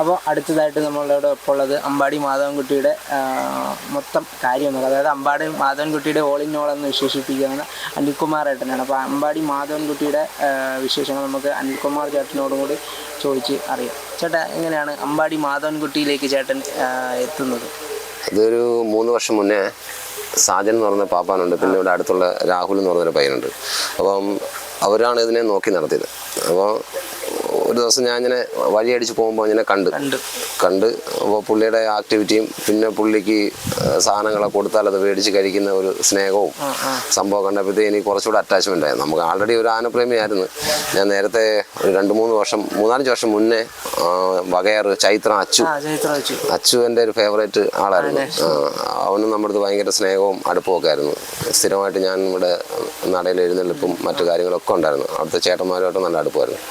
അപ്പോൾ അടുത്തതായിട്ട് നമ്മളോട് ഇപ്പോൾ ഉള്ളത് അമ്പാടി മാധവൻകുട്ടിയുടെ മൊത്തം കാര്യം എന്നുള്ളത് അതായത് അമ്പാടി മാധവൻകുട്ടിയുടെ ഓൾ ഇൻ ഓൾ എന്ന് വിശേഷിപ്പിക്കുന്ന അനിൽകുമാർ ഏട്ടനാണ് അപ്പോൾ അമ്പാടി മാധവൻകുട്ടിയുടെ വിശേഷങ്ങൾ നമുക്ക് അനിൽകുമാർ ചേട്ടനോടും കൂടി ചോദിച്ച് അറിയാം. ചേട്ടാ എങ്ങനെയാണ് അമ്പാടി മാധവൻകുട്ടിയിലേക്ക് ചേട്ടൻ എത്തുന്നത്? ഇതൊരു മൂന്ന് വർഷം മുന്നേ സാജൻ എന്ന് പറഞ്ഞ പാപ്പാനുണ്ട്. പിന്നെ ഇവിടെ അടുത്തുള്ള രാഹുൽ എന്ന് പറഞ്ഞൊരു പയ്യനുണ്ട്. അപ്പം അവരാണ് ഇതിനെ നോക്കി നടത്തിയത്. അപ്പോൾ ഒരു ദിവസം ഞാൻ ഇങ്ങനെ വഴിയടിച്ച് പോകുമ്പോൾ ഇങ്ങനെ കണ്ട്. കണ്ട്. അപ്പോൾ പുള്ളിയുടെ ആക്ടിവിറ്റിയും പിന്നെ പുള്ളിക്ക് സാധനങ്ങളെ സാധനങ്ങളൊക്കെ കൊടുത്താൽ അത് മേടിച്ച് കഴിക്കുന്ന ഒരു സ്നേഹവും. സംഭവം കണ്ടപ്പോഴത്തേക്ക് എനിക്ക് കുറച്ചുകൂടെ അറ്റാച്ച്മെന്റ് ആയിരുന്നു നമുക്ക് ആൾറെഡി ഒരു ആനപ്രേമിയായിരുന്നു. ഞാൻ നേരത്തെ ഒരു രണ്ട് മൂന്ന് വർഷം മൂന്നാലഞ്ച് വർഷം മുന്നേ വകയർ ചൈത്ര അച്ചു. അച്ചു. എന്റെ ഒരു ഫേവറേറ്റ് ആളായിരുന്നു. അവനും നമ്മുടെ അടുത്ത് ഭയങ്കര സ്നേഹവും അടുപ്പമൊക്കെ ആയിരുന്നു. സ്ഥിരമായിട്ട് ഞാൻ ഇവിടെ നടയിൽ എഴുന്നള്ളിപ്പും മറ്റു കാര്യങ്ങളൊക്കെ ഉണ്ടായിരുന്നു. അവിടുത്തെ ചേട്ടന്മാരുമായിട്ട് നല്ല അടുപ്പമായിരുന്നു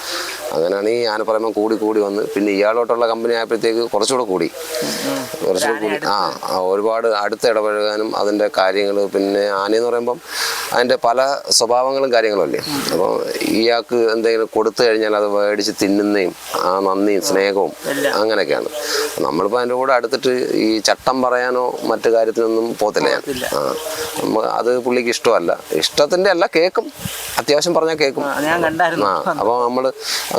അങ്ങനെയാണ് ഈ ആന പറയുമ്പോൾ കൂടി കൂടി വന്ന് പിന്നെ ഇയാളോട്ടുള്ള കമ്പനി ആയപ്പോഴത്തേക്ക് കുറച്ചുകൂടെ കൂടി. കുറച്ചുകൂടെ കൂടി. ആ ഒരുപാട് അടുത്ത് ഇടപഴകാനും അതിന്റെ കാര്യങ്ങൾ പിന്നെ ആനയെന്ന് പറയുമ്പം അതിന്റെ പല സ്വഭാവങ്ങളും കാര്യങ്ങളും അല്ലേ? അപ്പോൾ ഇയാൾക്ക് എന്തെങ്കിലും കൊടുത്തു കഴിഞ്ഞാൽ അത് മേടിച്ച് തിന്നുന്നതും ആ നന്ദിയും സ്നേഹവും അങ്ങനെയൊക്കെയാണ്. നമ്മളിപ്പോൾ അതിന്റെ കൂടെ അടുത്തിട്ട് ഈ ചട്ടം പറയാനോ മറ്റു കാര്യത്തിനൊന്നും പോത്തില്ല ഞാൻ. ആ അത് പുള്ളിക്ക് ഇഷ്ടമല്ല. ഇഷ്ടത്തിന്റെ അല്ല കേൾക്കും അത്യാവശ്യം പറഞ്ഞാൽ കേൾക്കും ആ അപ്പോൾ നമ്മൾ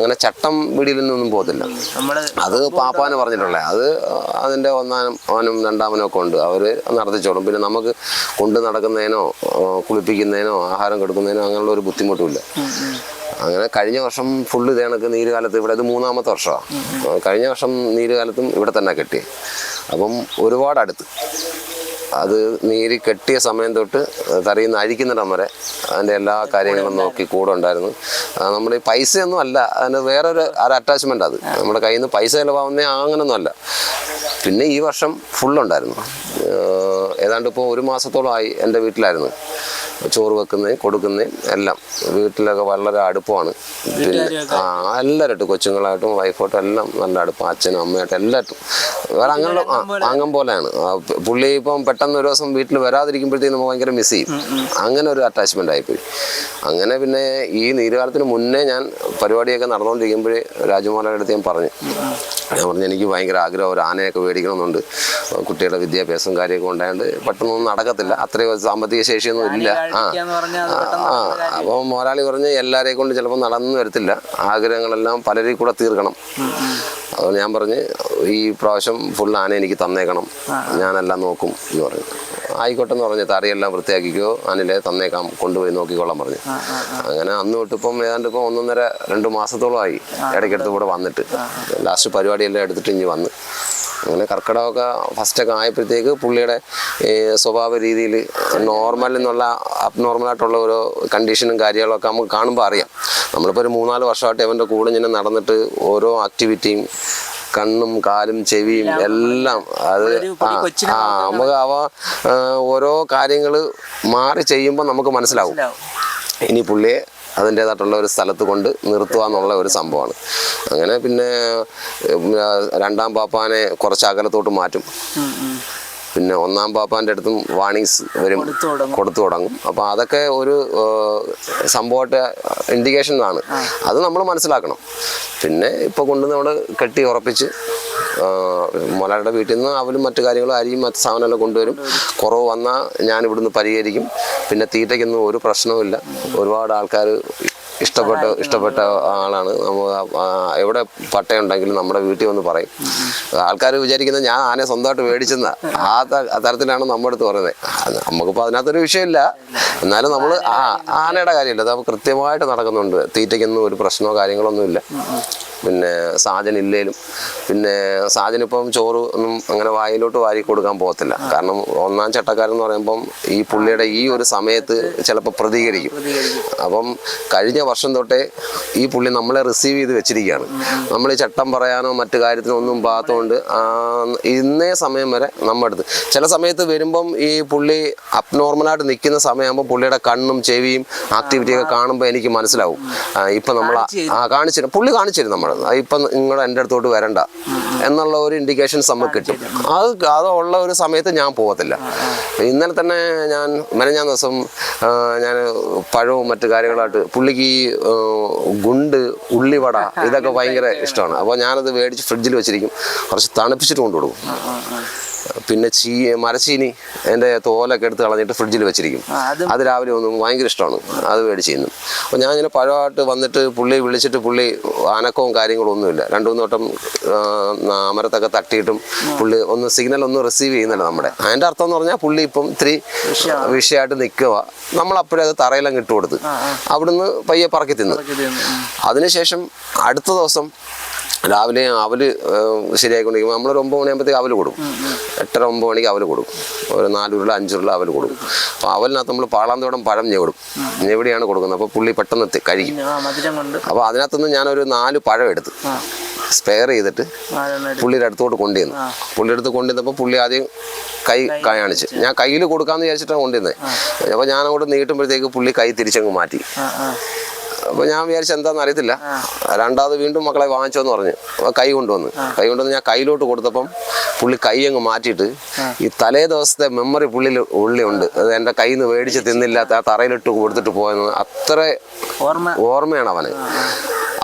അങ്ങനെ ചട്ടം പിടിയിലൊന്നും പോകത്തില്ല. നമ്മൾ അത് പാപ്പാന് പറഞ്ഞിട്ടുള്ളത് അത് അതിന്റെ ഒന്നാനും അവനും രണ്ടാമനും ഒക്കെ ഉണ്ട്. അവർ നടത്തിച്ചോളും. പിന്നെ നമുക്ക് കൊണ്ട് നടക്കുന്നതിനോ കുളിപ്പിക്കുന്നതിനോ ആഹാരം കൊടുക്കുന്നതിനോ അങ്ങനെയുള്ള ഒരു ബുദ്ധിമുട്ടുമില്ല. അങ്ങനെ കഴിഞ്ഞ വർഷം ഫുള്ള് ഇതേ കണക്ക് നീരുകാലത്ത് ഇവിടെ ഇത് മൂന്നാമത്തെ വർഷമാണ് കഴിഞ്ഞ വർഷം നീരുകാലത്തും ഇവിടെ തന്നെ കെട്ടി. അപ്പം ഒരുപാട് അടുത്ത് അത് നീരി കെട്ടിയ സമയം തൊട്ട് തറയിൽ നിന്ന് അഴിക്കുന്നിടം വരെ അതിന്റെ എല്ലാ കാര്യങ്ങളും നോക്കി കൂടെ ഉണ്ടായിരുന്നു. നമ്മൾ നമ്മുടെ പൈസയൊന്നും അല്ല. അതിന് വേറൊരു ഒരു അറ്റാച്ച്മെന്റ് അത്. നമ്മുടെ കയ്യിൽ നിന്ന് പൈസ ചിലവാകുന്ന അങ്ങനൊന്നും അല്ല. പിന്നെ ഈ വർഷം ഫുള്ളുണ്ടായിരുന്നു ഏതാണ്ട് ഇപ്പോൾ ഒരു മാസത്തോളമായി എന്റെ വീട്ടിലായിരുന്നു. ചോറ് വെക്കുന്നതും കൊടുക്കുന്നതും എല്ലാം. വീട്ടിലൊക്കെ വളരെ അടുപ്പമാണ്. പിന്നെ ആ എല്ലാവരും കൊച്ചുങ്ങളായിട്ടും വൈഫായിട്ടും എല്ലാം നല്ല അടുപ്പം. അച്ഛനും അമ്മയായിട്ടും എല്ലായിട്ടും വേറെ അങ്ങനെ ആ അങ്ങം പോലെയാണ് പുള്ളി ഇപ്പം പെട്ടെന്ന് ഒരു ദിവസം വീട്ടിൽ വരാതിരിക്കുമ്പോഴത്തേക്കും നമുക്ക് ഭയങ്കര മിസ് ചെയ്യും. അങ്ങനെ ഒരു അറ്റാച്ച്മെന്റ് ആയിപ്പോയി. അങ്ങനെ പിന്നെ ഈ നീരുകാലത്തിന് മുന്നേ ഞാൻ പരിപാടിയൊക്കെ നടന്നുകൊണ്ടിരിക്കുമ്പോഴേ രാജുമാലയുടെ അടുത്ത് ഞാൻ പറഞ്ഞു. ഞാൻ പറഞ്ഞു എനിക്ക് ഭയങ്കര ആഗ്രഹം ഒരു ആനയൊക്കെ മേടിക്കണമെന്നുണ്ട്. കുട്ടിയുടെ വിദ്യാഭ്യാസം കാര്യമൊക്കെ ഉണ്ടായതുകൊണ്ട് പെട്ടെന്നൊന്നും നടക്കത്തില്ല. അത്രയും സാമ്പത്തിക ശേഷിയൊന്നും ഇല്ല. ആ ആ അപ്പോൾ മോരാളി പറഞ്ഞ് എല്ലാവരെയും കൊണ്ട് ചിലപ്പോൾ നടന്നു വരത്തില്ല. ആഗ്രഹങ്ങളെല്ലാം പലരിൽ കൂടെ തീർക്കണം. അതുകൊണ്ട് ഞാൻ പറഞ്ഞ് ഈ പ്രാവശ്യം ഫുൾ ആന എനിക്ക് തന്നേക്കണം. ഞാനെല്ലാം നോക്കും എന്ന് പറഞ്ഞു. ആയിക്കോട്ടെ എന്ന് പറഞ്ഞ് തറിയെല്ലാം വൃത്തിയാക്കിക്കോ അനിലെ തന്നേക്കാം കൊണ്ടുപോയി നോക്കിക്കോളാൻ പറഞ്ഞു. അങ്ങനെ അന്ന് തൊട്ട് ഇപ്പം ഏതാണ്ട് ഇപ്പം ഒന്നൊന്നര രണ്ട് മാസത്തോളമായി ഇടയ്ക്കടുത്ത് കൂടെ വന്നിട്ട്. ലാസ്റ്റ് പരിപാടിയെല്ലാം എടുത്തിട്ട് ഇനി വന്ന്. അങ്ങനെ കർക്കിടകമൊക്കെ ഫസ്റ്റൊക്കെ ആയപ്പോഴത്തേക്ക് പുള്ളിയുടെ സ്വഭാവ രീതിയിൽ നോർമൽ എന്നുള്ള അബ്നോർമലായിട്ടുള്ള ഓരോ കണ്ടീഷനും കാര്യങ്ങളൊക്കെ നമുക്ക് കാണുമ്പോൾ അറിയാം. നമ്മളിപ്പോൾ ഒരു മൂന്നാൽ വർഷമായിട്ട് അവന്റെ കൂടെ ഇങ്ങനെ നടന്നിട്ട് ഓരോ ആക്ടിവിറ്റിയും കണ്ണും കാലും ചെവിയും എല്ലാം അത് ആ നമുക്ക് അവ ഓരോ കാര്യങ്ങൾ മാറി ചെയ്യുമ്പോൾ നമുക്ക് മനസ്സിലാവും. ഇനി പുള്ളിയെ അതിന്റേതായിട്ടുള്ള ഒരു സ്ഥലത്ത് കൊണ്ട് നിർത്തുക എന്നുള്ള ഒരു സംഭവമാണ്. അങ്ങനെ പിന്നെ രണ്ടാം പാപ്പാനെ കുറച്ച് അകലത്തോട്ട് മാറ്റും. പിന്നെ ഒന്നാം പാപ്പാന്റെ അടുത്തും വാണിങ്സ് വരും. കൊടുത്തു തുടങ്ങും. അപ്പോൾ അതൊക്കെ ഒരു സംഭവമായിട്ട് ഇൻഡിക്കേഷൻ ആണ്. അത് നമ്മൾ മനസ്സിലാക്കണം. പിന്നെ ഇപ്പോൾ കൊണ്ട് നമ്മൾ കെട്ടി ഉറപ്പിച്ച് മൊലയുടെ വീട്ടിൽ നിന്ന് അവരും മറ്റു കാര്യങ്ങളും അരിയും മറ്റു സാധനമെല്ലാം കൊണ്ടുവരും. കുറവ് വന്നാൽ ഞാൻ ഇവിടുന്ന് പരിഹരിക്കും. പിന്നെ തീറ്റയ്ക്കൊന്നും ഒരു പ്രശ്നവുമില്ല. ഒരുപാട് ആൾക്കാർ ഇഷ്ടപ്പെട്ട ഇഷ്ടപ്പെട്ട ആളാണ്. എവിടെ പട്ടയുണ്ടെങ്കിലും നമ്മുടെ വീട്ടിൽ വന്ന് പറയും. ആൾക്കാർ വിചാരിക്കുന്നത് ഞാൻ ആനെ സ്വന്തമായിട്ട് മേടിച്ചെന്ന. ആ തരത്തിലാണ് നമ്മുടെ അടുത്ത് പറയുന്നത് നമുക്കിപ്പോൾ അതിനകത്തൊരു വിഷയമില്ല. എന്നാലും നമ്മൾ ആനയുടെ കാര്യമില്ല. അത് കൃത്യമായിട്ട് നടക്കുന്നുണ്ട്. തീറ്റയ്ക്കൊന്നും ഒരു പ്രശ്നമോ കാര്യങ്ങളൊന്നുമില്ല. പിന്നെ സാജൻ ഇല്ലേലും. പിന്നെ സാജനിപ്പം ചോറ് ഒന്നും അങ്ങനെ വായിലോട്ട് വാരി കൊടുക്കാൻ പോകത്തില്ല. കാരണം ഒന്നാം ചട്ടക്കാരൻ എന്ന് പറയുമ്പം ഈ പുള്ളിയുടെ ഈ ഒരു സമയത്ത് ചിലപ്പോൾ പ്രതികരിക്കും. അപ്പം കഴിഞ്ഞ വർഷം തൊട്ടേ ഈ പുള്ളി നമ്മളെ റിസീവ് ചെയ്ത് വെച്ചിരിക്കുകയാണ്. നമ്മൾ ഈ ചട്ടം പറയാനോ മറ്റു കാര്യത്തിനോ ഒന്നും പാത്തോണ്ട് ഇന്നേ സമയം വരെ നമ്മുടെ അടുത്ത്. ചില സമയത്ത് വരുമ്പം ഈ പുള്ളി അബ്നോർമലായിട്ട് നിൽക്കുന്ന സമയമാകുമ്പോൾ പുള്ളിയുടെ കണ്ണും ചെവിയും ആക്ടിവിറ്റിയൊക്കെ കാണുമ്പോൾ എനിക്ക് മനസ്സിലാവും. ഇപ്പം നമ്മൾ ആ കാണിച്ചിരുന്നു പുള്ളി കാണിച്ചിരുന്നു നമ്മൾ ഇപ്പം നിങ്ങളുടെ എന്റെ അടുത്തോട്ട് വരണ്ട. എന്നുള്ള ഒരു ഇൻഡിക്കേഷൻസ് നമുക്ക് കിട്ടും. അത് അത് ഉള്ള ഒരു സമയത്ത് ഞാൻ പോകത്തില്ല ഇന്നലെ തന്നെ ഞാൻ മെനഞ്ഞാൻ ദിവസം ഞാൻ പഴവും മറ്റു കാര്യങ്ങളായിട്ട് പുള്ളിക്ക് ഈ ഗുണ്ട് ഉള്ളിവട ഇതൊക്കെ ഭയങ്കര ഇഷ്ടമാണ്. അപ്പോൾ ഞാനത് മേടിച്ച് ഫ്രിഡ്ജിൽ വെച്ചിരിക്കും. കുറച്ച് തണുപ്പിച്ചിട്ട് കൊണ്ടു കൊടുക്കും പിന്നെ ചീ മരച്ചീനി എന്റെ തോലൊക്കെ എടുത്ത് കളഞ്ഞിട്ട് ഫ്രിഡ്ജിൽ വെച്ചിരിക്കും. അത് രാവിലെ ഒന്നും ഭയങ്കര ഇഷ്ടമാണ്. അത് മേടിച്ച് ചെയ്യുന്നു അപ്പോൾ ഞാൻ ഇങ്ങനെ പഴമായിട്ട് വന്നിട്ട് പുള്ളി വിളിച്ചിട്ട് പുള്ളി അനക്കവും കാര്യങ്ങളും ഒന്നുമില്ല. രണ്ടു മൂന്ന് വട്ടം അമരത്തൊക്കെ തട്ടിയിട്ടും പുള്ളി ഒന്ന് സിഗ്നൽ ഒന്നും റിസീവ് ചെയ്യുന്നില്ല നമ്മുടെ. അതിന്റെ അർത്ഥം എന്ന് പറഞ്ഞാൽ പുള്ളി ഇപ്പം ഇത്തിരി വിഷയമായിട്ട് നിൽക്കുക നമ്മൾ അപ്പോഴേ അത് തറയിലങ്ങ് ഇട്ട് കൊടുത്ത് അവിടുന്ന് പയ്യെ പറക്കി തിന്നു. അതിനുശേഷം അടുത്ത ദിവസം രാവിലെ അവൽ ശരിയായിക്കൊണ്ടിരിക്കുമ്പോൾ നമ്മളൊരു ഒമ്പത് മണിയാകുമ്പോഴത്തേക്ക് അവൽ കൊടുക്കും. എട്ടര ഒമ്പത് മണിക്ക് അവൽ കൊടുക്കും. ഒരു നാലുരുള അഞ്ചുരുള അവൽ കൊടുക്കും. അപ്പോൾ അവലിനകത്ത് നമ്മൾ പാളാന്തോടം പഴം ഞെവിടും. ഞെവിടെയാണ് കൊടുക്കുന്നത്? അപ്പോൾ പുള്ളി പെട്ടെന്ന് എത്തി കഴിക്കും. അപ്പോൾ അതിനകത്തുനിന്ന് ഞാനൊരു നാല് പഴം എടുത്ത് സ്പെയർ ചെയ്തിട്ട് പുള്ളിയുടെ അടുത്തോട്ട് കൊണ്ടുവന്നു പുള്ളിയുടെ അടുത്ത് കൊണ്ടുവന്നപ്പോൾ പുള്ളി ആദ്യം കൈ കാണിച്ച്. ഞാൻ കയ്യിൽ കൊടുക്കാമെന്ന് വിചാരിച്ചിട്ടാണ് കൊണ്ടുവന്നത് അപ്പോൾ ഞാൻ അങ്ങോട്ട് നീട്ടുമ്പോഴത്തേക്ക് പുള്ളി കൈ തിരിച്ചങ്ങ് മാറ്റി. അപ്പോൾ ഞാൻ വിചാരിച്ച എന്താണെന്ന് അറിയത്തില്ല. രണ്ടാമത് വീണ്ടും മക്കളെ വാങ്ങിച്ചോന്ന് പറഞ്ഞു. കൈ കൊണ്ടുവന്ന്. കൈ കൊണ്ടുവന്ന് ഞാൻ കയ്യിലോട്ട് കൊടുത്തപ്പം പുള്ളി കൈ അങ്ങ് മാറ്റിയിട്ട് ഈ തലേ ദിവസത്തെ മെമ്മറി പുള്ളിയിൽ ഉള്ളിയുണ്ട് അത് എന്റെ കയ്യിൽ നിന്ന് മേടിച്ച് തിന്നില്ലാത്ത ആ തറയിലിട്ട് കൊടുത്തിട്ട് പോയെന്ന് അത്ര ഓർമ്മ. ഓർമ്മയാണ് അവന്.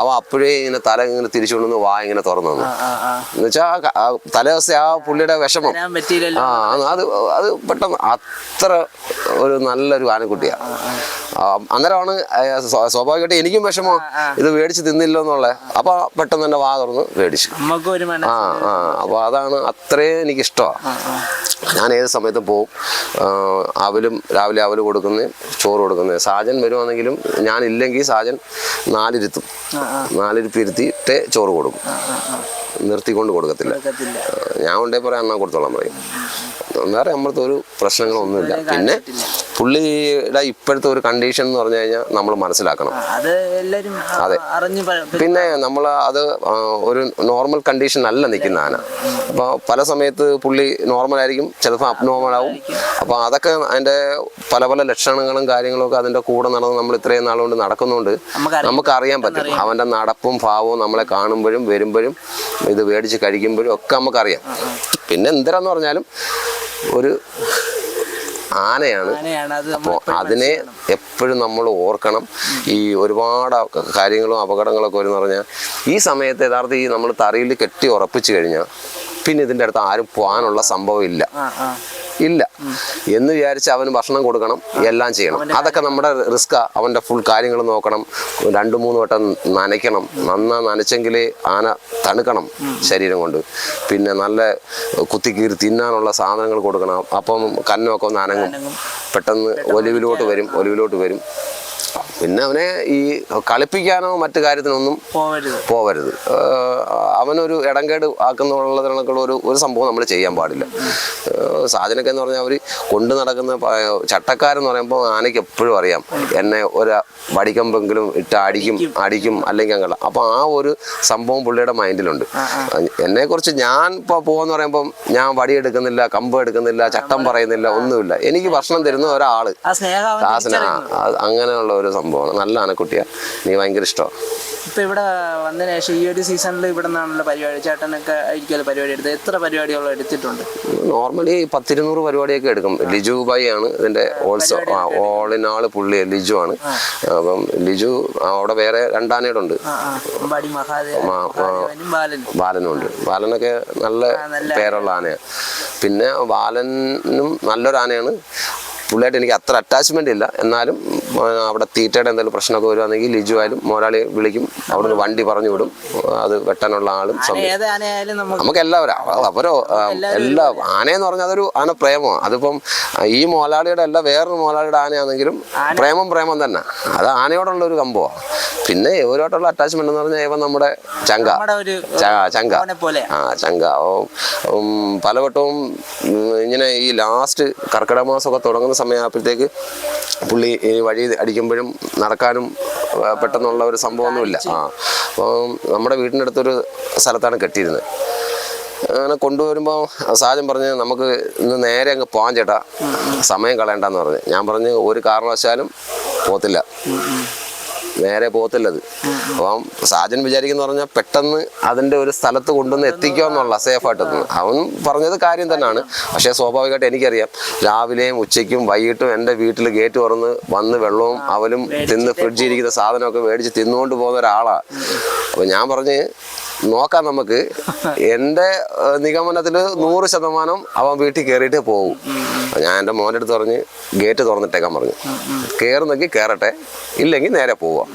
അവ അപ്പോഴേ ഇങ്ങനെ തല ഇങ്ങനെ തിരിച്ചു കൊണ്ടുവന്ന് വാ ഇങ്ങനെ തുറന്നു തന്നു. ആ എന്നുവെച്ചാൽ തലേ ദിവസത്തെ ആ പുള്ളിയുടെ വിഷമം. ആ അത് അത് പെട്ടെന്ന് അത്ര ഒരു നല്ലൊരു ആനക്കുട്ടിയാണ് അന്നേരമാണ് സ്വാഭാവികമായിട്ട് എനിക്കും വിഷമോ. ഇത് മേടിച്ച് തിന്നില്ലോ എന്നുള്ളത് അപ്പൊ പെട്ടെന്ന് തന്നെ വാ തുറന്ന് മേടിച്ചു. ആ ആ. അപ്പൊ അതാണ് അത്രയും എനിക്ക് ഇഷ്ടമാണ് ഞാൻ ഏത് സമയത്തും പോവും. അവലും രാവിലെ അവൽ കൊടുക്കുന്നേ ചോറ് കൊടുക്കുന്നത് സാജൻ വരുവാണെങ്കിലും ഞാൻ ഇല്ലെങ്കിൽ സാജൻ നാലിരുത്തും. നാലിരുപ്പിരുത്തിയിട്ടേ ചോറ് കൊടുക്കും. നിർത്തിക്കൊണ്ട് കൊടുക്കത്തില്ല. ഞാൻ കൊണ്ടേ പറയാം എന്നാ കൊടുത്തോളാം പറയും. വേറെ നമ്മളത്തെ ഒരു പ്രശ്നങ്ങളൊന്നുമില്ല. പിന്നെ പുള്ളിയുടെ ഇപ്പോഴത്തെ ഒരു കണ്ടീഷൻ എന്ന് പറഞ്ഞു കഴിഞ്ഞാൽ നമ്മൾ മനസ്സിലാക്കണം. അതെ പിന്നെ നമ്മൾ അത് ഒരു നോർമൽ കണ്ടീഷൻ അല്ല നിൽക്കുന്ന ആന. അപ്പോൾ പല സമയത്ത് പുള്ളി നോർമൽ ആയിരിക്കും ചിലപ്പോൾ അബ്നോർമൽ ആവും. അപ്പോൾ അതൊക്കെ അതിന്റെ പല പല ലക്ഷണങ്ങളും കാര്യങ്ങളും ഒക്കെ അതിന്റെ കൂടെ നടന്ന് നമ്മൾ ഇത്രയും നാളുകൊണ്ട് നടക്കുന്നുണ്ട്. നമുക്ക് അറിയാൻ പറ്റും. അവന്റെ നടപ്പും ഭാവവും നമ്മളെ കാണുമ്പോഴും വരുമ്പോഴും ഇത് മേടിച്ച് കഴിക്കുമ്പോഴും ഒക്കെ നമുക്കറിയാം. പിന്നെ എന്തരാന്ന് പറഞ്ഞാലും ഒരു ആനയാണ്. അപ്പോൾ അതിനെ എപ്പോഴും നമ്മൾ ഓർക്കണം. ഈ ഒരുപാട് കാര്യങ്ങളും അപകടങ്ങളൊക്കെ വരും പറഞ്ഞാൽ ഈ സമയത്ത് യഥാർത്ഥ ഈ നമ്മൾ തറയിൽ കെട്ടി ഉറപ്പിച്ചു കഴിഞ്ഞാൽ പിന്നെ ഇതിന്റെ അടുത്ത് ആരും പോകാനുള്ള സംഭവം ഇല്ല. ഇല്ല. എന്ന് വിചാരിച്ച് അവന് ഭക്ഷണം കൊടുക്കണം എല്ലാം ചെയ്യണം. അതൊക്കെ നമ്മുടെ റിസ്ക് അവന്റെ ഫുൾ കാര്യങ്ങൾ നോക്കണം. രണ്ട് മൂന്ന് വട്ടം നനയ്ക്കണം. നന്നാ നനച്ചെങ്കിലേ ആന തണുക്കണം ശരീരം കൊണ്ട്. പിന്നെ നല്ല കുത്തിക്കീറി തിന്നാനുള്ള സാധനങ്ങൾ കൊടുക്കണം. അപ്പം കന്നൊക്കെ ഒന്ന് അനങ്ങും. പെട്ടെന്ന് ഒലിവിലോട്ട് വരും ഒലിവിലോട്ട് വരും. പിന്നെ അവനെ ഈ കളിപ്പിക്കാനോ മറ്റു കാര്യത്തിനൊന്നും പോവരുത്. അവനൊരു ഇടംകേട് ആക്കുന്നുള്ളതിനൊക്കെയുള്ള ഒരു ഒരു സംഭവം നമ്മൾ ചെയ്യാൻ പാടില്ല. സാധനക്കെന്ന് എന്ന് പറഞ്ഞാൽ അവർ കൊണ്ടു നടക്കുന്ന ചട്ടക്കാരെന്ന് പറയുമ്പോൾ ആനയ്ക്ക് എപ്പോഴും അറിയാം എന്നെ ഒരു വടിക്കമ്പെങ്കിലും ഇട്ട് അടിക്കും അടിക്കും. അല്ലെങ്കിൽ അങ്ങനെ അപ്പോൾ ആ ഒരു സംഭവം പുള്ളിയുടെ മൈൻഡിലുണ്ട്. എന്നെ കുറിച്ച് ഞാൻ ഇപ്പോൾ പോകാന്ന് പറയുമ്പം ഞാൻ വടി എടുക്കുന്നില്ല കമ്പ് എടുക്കുന്നില്ല ചട്ടം പറയുന്നില്ല ഒന്നുമില്ല. എനിക്ക് ഭക്ഷണം തരുന്ന ഒരാൾ ആ, അങ്ങനെയുള്ള ഒരു സംഭവമാണ് നല്ല ആനക്കുട്ടിയാ നീ ഭയങ്കര ഇഷ്ടമാണ് ഇപ്പൊ ഇവിടെ വന്നതിന് ശേഷം ഈ ഒരു സീസണിൽ ഇവിടെ നിന്നാണല്ലോ പരിപാടി. ചേട്ടനൊക്കെ ആയിരിക്കുമല്ലോ പരിപാടി എടുത്തത്. എത്ര പരിപാടികളും എടുത്തിട്ടുണ്ട്? നോർമലി പത്തിരുന്നൂറ് പരിപാടിയൊക്കെ എടുക്കും. ലിജു ബൈ ആണ് ഇതിന്റെ ഓൾസോ ഓൾ ഇൻ ആൾ പുള്ളി ലിജു ആണ്. അപ്പം ലിജു അവിടെ വേറെ രണ്ടാനയുടെ ഉണ്ട് ആ ആ. അമ്പാടി മഹാദേവൻ ആ, ആ. ബാലനും ബാലനും. ഉണ്ട് ബാലനൊക്കെ നല്ല പേരുള്ള ആനയാണ് പിന്നെ ബാലനും നല്ലൊരു ആനയാണ്. പുള്ളിയായിട്ട് എനിക്ക് അത്ര അറ്റാച്ച്മെന്റ് ഇല്ല. എന്നാലും അവിടെ തീറ്റയുടെ എന്തെങ്കിലും പ്രശ്നമൊക്കെ വരുവാണെങ്കിൽ ലിജു ആയാലും മോരാളി വിളിക്കും. അവിടുന്ന് വണ്ടി പറഞ്ഞു വിടും. അത് വെട്ടാനുള്ള ആളും നമുക്ക് എല്ലാവരും അവരോ എല്ലാ ആനയെന്ന് പറഞ്ഞാൽ അതൊരു ആന പ്രേമമാണ് അതിപ്പം ഈ മോലാളിയുടെ അല്ല വേറൊരു മോലാളിയുടെ ആനയാണെങ്കിലും പ്രേമം പ്രേമം തന്നെ. അത് ആനയോടുള്ള ഒരു കമ്പമാണ്. പിന്നെ ഇവരോട്ടുള്ള അറ്റാച്ച്മെന്റ് എന്ന് പറഞ്ഞാൽ ഇവ നമ്മുടെ ചങ്ക. ചങ്ക. ആ ചങ്ക. പലവട്ടവും ഇങ്ങനെ ഈ ലാസ്റ്റ് കർക്കിടക മാസമൊക്കെ തുടങ്ങുന്ന സമയമായപ്പോഴത്തേക്ക് പുള്ളി ഈ വഴി അടിക്കുമ്പോഴും നടക്കാനും പെട്ടെന്നുള്ള ഒരു സംഭവമൊന്നുമില്ല. ആ അപ്പോൾ നമ്മുടെ വീടിന്റെ അടുത്തൊരു സ്ഥലത്താണ് കെട്ടിയിരുന്നത്. അങ്ങനെ കൊണ്ടുവരുമ്പോൾ സാജൻ പറഞ്ഞ് നമുക്ക് ഇന്ന് നേരെ അങ്ങ് പോകാൻ ചേട്ടാ. സമയം കളയണ്ടെന്ന് പറഞ്ഞു. ഞാൻ പറഞ്ഞ് ഒരു കാരണവശാലും പോത്തില്ല. നേരെ പോകത്തില്ലത്. അപ്പം സാജൻ വിചാരിക്കുന്ന പറഞ്ഞാൽ പെട്ടെന്ന് അതിന്റെ ഒരു സ്ഥലത്ത് കൊണ്ടുവന്ന് എത്തിക്കുക എന്നുള്ള സേഫായിട്ട് അവൻ പറഞ്ഞത് കാര്യം തന്നെയാണ് പക്ഷേ സ്വാഭാവികമായിട്ട് എനിക്കറിയാം രാവിലെയും ഉച്ചയ്ക്കും വൈകിട്ടും എന്റെ വീട്ടിൽ ഗേറ്റ് തുറന്ന് വന്ന് വെള്ളവും അവലും തിന്ന് ഫ്രിഡ്ജിൽ ഇരിക്കുന്ന സാധനമൊക്കെ മേടിച്ച് തിന്നുകൊണ്ട് പോകുന്ന ഒരാളാണ് അപ്പം ഞാൻ പറഞ്ഞ് നോക്കാം നമുക്ക്. എന്റെ നിഗമനത്തിൽ നിഗമനത്തിൽ നൂറ് ശതമാനം അവൻ വീട്ടിൽ കയറിയിട്ടേ പോകും ഞാൻ എന്റെ മോന്റെ അടുത്ത് പറഞ്ഞ് ഗേറ്റ് തുറന്നിട്ടേക്കാൻ പറഞ്ഞു. കയറുന്നെങ്കിൽ കയറട്ടെ ഇല്ലെങ്കിൽ നേരെ പോവാം.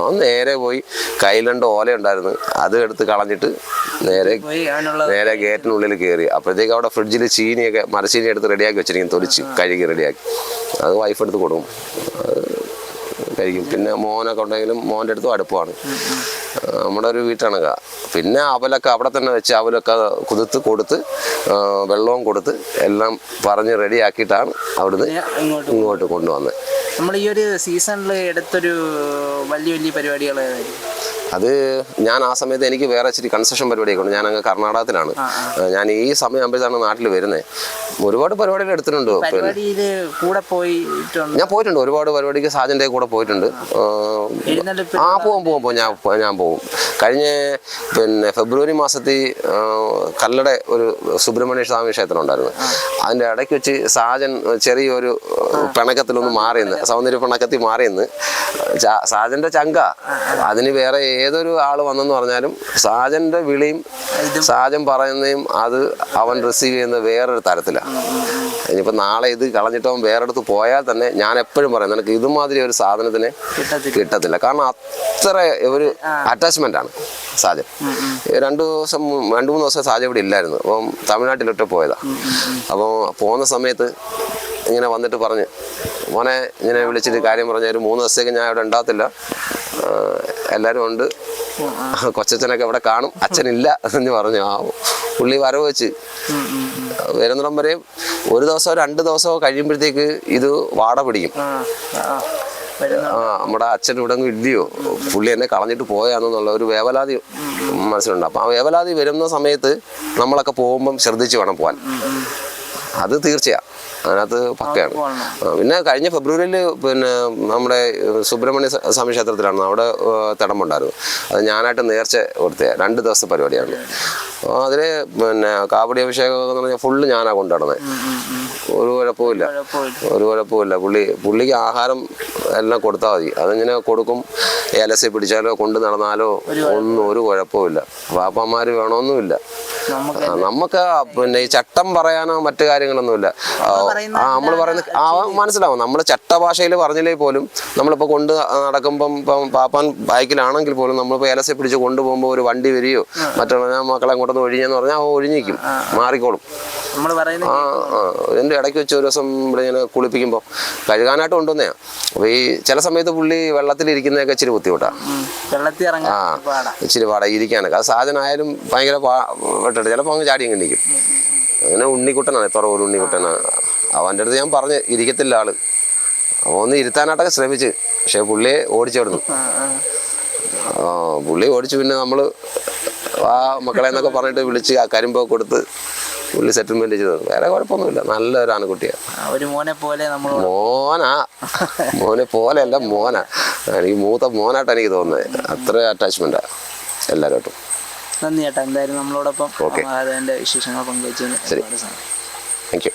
അവൻ നേരെ പോയി കയ്യിൽ രണ്ട് ഓല ഉണ്ടായിരുന്നു. അത് എടുത്ത് കളഞ്ഞിട്ട് നേരെ നേരെ ഗേറ്റിനുള്ളിൽ കയറി അപ്പോഴത്തേക്ക് അവിടെ ഫ്രിഡ്ജിൽ ചീനിയൊക്കെ മരച്ചീനി എടുത്ത് റെഡിയാക്കി വെച്ചിരിക്കും തൊലിച്ച് കഴുകി റെഡിയാക്കി അത് വൈഫ് എടുത്ത് കൊടുക്കും. കഴിക്കും പിന്നെ മോനൊക്കെ ഉണ്ടെങ്കിലും മോന്റെ അടുത്തും അടുപ്പമാണ്. നമ്മുടെ ഒരു വീട്ടണക പിന്നെ അവലൊക്കെ അവിടെ തന്നെ വെച്ച് അവലൊക്കെ കുതിർത്ത് കൊടുത്ത് വെള്ളവും കൊടുത്ത് എല്ലാം പറഞ്ഞ് റെഡിയാക്കിയിട്ടാണ് അവിടുന്ന് ഇങ്ങോട്ട് ഇങ്ങോട്ട് കൊണ്ടുവന്നത്. നമ്മൾ ഈ ഒരു സീസണിൽ എടുത്തൊരു വലിയ വലിയ പരിപാടികൾ അത് ഞാൻ ആ സമയത്ത് എനിക്ക് വേറെ ഇച്ചിരി കൺസ്ട്രക്ഷൻ പരിപാടിയൊക്കെ ഉണ്ട്. ഞാൻ അങ്ങ് കർണാടകത്തിലാണ് ഞാൻ ഈ സമയം ആകുമ്പോഴാണ് നാട്ടിൽ വരുന്നത് ഒരുപാട് പരിപാടികൾ എടുത്തിട്ടുണ്ട്. കൂടെ ഞാൻ പോയിട്ടുണ്ട്. ഒരുപാട് പരിപാടിക്ക് സാജന്റെ കൂടെ പോയിട്ടുണ്ട്. ആ, പോകും പോവും പോവും ഞാൻ ഞാൻ പോകും കഴിഞ്ഞ പിന്നെ ഫെബ്രുവരി മാസത്തിൽ കല്ലട ഒരു സുബ്രഹ്മണ്യ സ്വാമി ക്ഷേത്രം ഉണ്ടായിരുന്നു. അതിന്റെ ഇടയ്ക്ക് വെച്ച് സാജൻ ചെറിയൊരു പിണക്കത്തിലൊന്ന് മാറിയെന്ന് സൗന്ദര്യ പിണക്കത്തിൽ മാറിയെന്ന്. സാജന്റെ ചങ്ക. അതിന് വേറെ ഏതൊരു ആൾ വന്നെന്ന് പറഞ്ഞാലും സാജന്റെ വിളിയും സാജൻ പറയുന്നതും അത് അവൻ റിസീവ് ചെയ്യുന്ന വേറൊരു തരത്തിലാണ് ഇനിയിപ്പോൾ നാളെ ഇത് കളഞ്ഞിട്ട് അവൻ വേറെ അടുത്ത് പോയാൽ തന്നെ ഞാൻ എപ്പോഴും പറയും നിനക്ക് ഇതുമാതിരി ഒരു സാധനത്തിന് കിട്ടത്തില്ല. കാരണം അത്ര ഒരു അറ്റാച്ച്മെന്റ് ആണ് സാജൻ. രണ്ടു ദിവസം രണ്ടു മൂന്ന് ദിവസം സാജൻ ഇവിടെ ഇല്ലായിരുന്നു. അപ്പം തമിഴ്നാട്ടിലൊട്ട് പോയതാ. അപ്പോൾ പോകുന്ന സമയത്ത് ഇങ്ങനെ വന്നിട്ട് പറഞ്ഞ് മോനെ ഇങ്ങനെ വിളിച്ചിട്ട് കാര്യം പറഞ്ഞ ഒരു മൂന്ന് ദിവസത്തേക്ക് ഞാൻ ഇവിടെ ഉണ്ടാകത്തില്ല. എല്ലാവരും ഉണ്ട്. കൊച്ചച്ഛനൊക്കെ ഇവിടെ കാണും. അച്ഛനില്ല എന്ന് പറഞ്ഞു. ആ പുള്ളി വരവ് വെച്ച്. വരുന്നിടം വരെയും ഒരു ദിവസമോ രണ്ട് ദിവസമോ കഴിയുമ്പോഴത്തേക്ക് ഇത് വാട പിടിക്കും. ആ നമ്മുടെ അച്ഛൻ ഇവിടെ ഇടിയോ പുള്ളി എന്നെ കളഞ്ഞിട്ട് പോയാന്നുള്ള ഒരു വേവലാതി മനസ്സിലുണ്ട്. അപ്പം ആ വേവലാതി വരുന്ന സമയത്ത് നമ്മളൊക്കെ പോകുമ്പം ശ്രദ്ധിച്ച് വേണം പോകാൻ അത് തീർച്ചയാ. അതിനകത്ത് പക്കയാണ്. പിന്നെ കഴിഞ്ഞ ഫെബ്രുവരിയിൽ പിന്നെ നമ്മുടെ സുബ്രഹ്മണ്യ സ്വാമി ക്ഷേത്രത്തിലാണ് അവിടെ തടമുണ്ടായിരുന്നു അത് ഞാനായിട്ട് നേർച്ച കൊടുത്ത. രണ്ട് ദിവസത്തെ പരിപാടിയാണ്. അതിൽ പിന്നെ കാവടി അഭിഷേകം എന്ന് പറഞ്ഞാൽ ഫുള്ള് ഞാനാണ് കൊണ്ടുനടന്നത് ഒരു കുഴപ്പമില്ല കുഴപ്പമില്ല ഒരു കുഴപ്പമില്ല പുള്ളി പുള്ളിക്ക് ആഹാരം എല്ലാം കൊടുത്താൽ മതി. അതിങ്ങനെ കൊടുക്കും. ഏലസി പിടിച്ചാലോ കൊണ്ട് നടന്നാലോ ഒന്നും ഒരു കുഴപ്പമില്ല പാപ്പന്മാർ വേണമെന്നുമില്ല നമുക്ക് പിന്നെ ഈ ചട്ടം പറയാനോ മറ്റു കാര്യങ്ങളൊന്നുമില്ല. ആ, നമ്മൾ പറയുന്ന ആ മനസ്സിലാവും. നമ്മൾ ചട്ടഭാഷയിൽ പറഞ്ഞില്ലേ പോലും നമ്മളിപ്പോൾ കൊണ്ട് നടക്കുമ്പം ഇപ്പം പാപ്പാൻ ബൈക്കിലാണെങ്കിൽ പോലും നമ്മളിപ്പോൾ ഏലസെ പിടിച്ച് കൊണ്ടുപോകുമ്പോൾ ഒരു വണ്ടി വരികയോ മറ്റുള്ള മക്കളെ അങ്ങോട്ടൊന്ന് ഒഴിഞ്ഞെന്ന് പറഞ്ഞാൽ ആ ഒഴിഞ്ഞിരിക്കും മാറിക്കോളും. ആ എന്റെ ഇടയ്ക്ക് വെച്ച് ഒരു ദിവസം ഇവിടെ ഇങ്ങനെ കുളിപ്പിക്കുമ്പോൾ കഴുകാനായിട്ട് കൊണ്ടുവന്നെയാ. അപ്പോൾ ഈ ചില സമയത്ത് പുള്ളി വെള്ളത്തിലിരിക്കുന്നതൊക്കെ ഇച്ചിരി ബുദ്ധിമുട്ടാണ് ആ ഇച്ചിരി പാടാ. ഇരിക്കാനൊക്കെ. അത് സാധനമായാലും ഭയങ്കര പാ വിട്ടിട്ട് ചിലപ്പോൾ അങ്ങ് ചാടി അങ്ങ് നിൽക്കും അങ്ങനെ ഉണ്ണിക്കുട്ടനാണ്. എത്ര ഒരു ഉണ്ണിക്കുട്ടനാണ്. അവന്റെ അടുത്ത് ഞാൻ പറഞ്ഞ് ഇരിക്കത്തില്ല ആൾ. അപ്പോൾ ഒന്ന് ഇരുത്താനായിട്ടൊക്കെ ശ്രമിച്ച്. പക്ഷേ പുള്ളിയെ ഓടിച്ചവിടുന്നു. പുള്ളി ഓടിച്ചു പിന്നെ നമ്മൾ ആ മക്കളെ എന്നൊക്കെ പറഞ്ഞിട്ട് വിളിച്ച് ആ കരിമ്പോ കൊടുത്ത് പുള്ളി സെറ്റിൽമെന്റ് ചെയ്തത് വേറെ കുഴപ്പമൊന്നുമില്ല. നല്ലൊരു ആനക്കുട്ടിയാണ് ആ, ഒരു മോനെ പോലെ നമ്മൾ മോനാ. മോനെ പോലെയല്ല മോനാ. എനിക്ക് മൂത്ത മോനായിട്ട് എനിക്ക് തോന്നുന്നത്. അത്ര അറ്റാച്ച്മെന്റാ എല്ലാവരോട്ടും നന്ദി ചേട്ടാ. എന്തായാലും നമ്മളോടൊപ്പം മഹാദേവന്റെ വിശേഷങ്ങൾ പങ്കുവെച്ചതിന് താങ്ക് യു